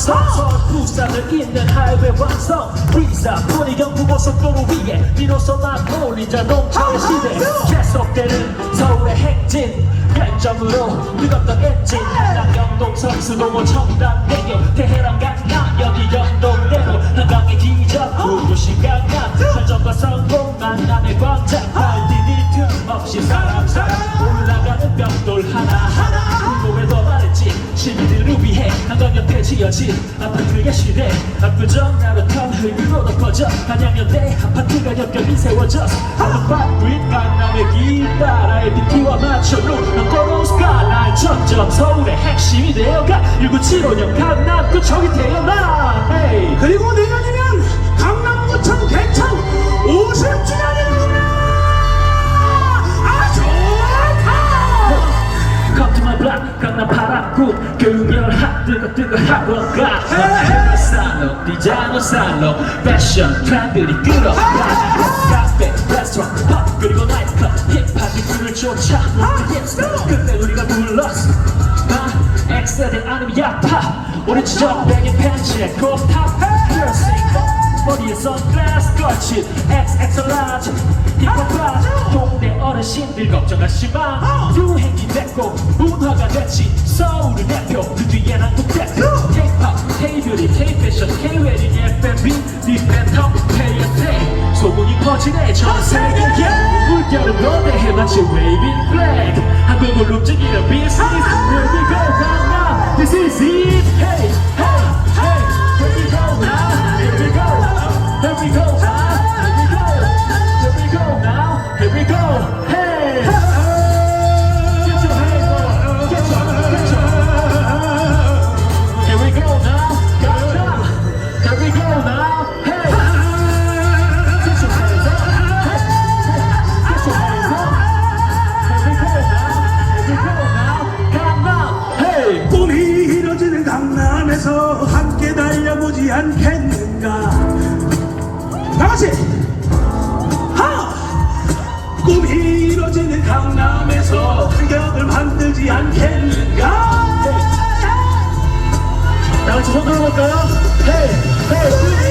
서울 부산을 잇는 하이웨이 완성. 리사 분위경 부고속도로 위에 비로소만 몰린 자동차의 시대. 계속되는 서울의 행진. 열정으로 뜨겁던 엔진. 남경동 성수동호 청담대교. 테헤란 강남 여기 영동대로 한강의 기적 구도시 강남 설정과 성공 만남의 광장. 발 디딜 틈 없이 사람 사람. 올라가는 벽돌 하나하나 옆에 지어진 아파트의 시대 압구정 나루터 흙으로 덮어져 한양연대 아파트가 겹겹이 세워져 하늘밭 윗 강남의 LBT와 맞춰 룩 걸어온 스카라인 점점 서울의 핵심이 되어가. 1975년 강남구 저기 태어나. 헤이 그리고 내년이면 뜨거 뜨거 학원가 헤어살롱 디자이너 살롱 패션 트렌드리 끌어 카페 레스토랑 펍 그리고 나이트클럽 힙합이 불을 쫓아 그때 우리가 불렀어 아 엑셀은 아니면 야파 우리 지적 백인 팬츠에 크롭탑 piercing 머리에 선글라스 걸친 XX large 힙합 동네 어르신들 걱정하지 마. 유행이 됐고 문화가 됐지 서울을 대표 그 뒤에 한국 대표 K-pop, K-beauty, K-fashion, K-wedding, F&B 딥앤톱, K&T 소문이 퍼지네 전 세계에 물결은 너네 마치 waving flag 한국을 않겠는가 다같이 하! 꿈이 이뤄지는 강남에서 한격을 만들지 않겠는가 다 같이 손 들어볼까요? 헤이 헤이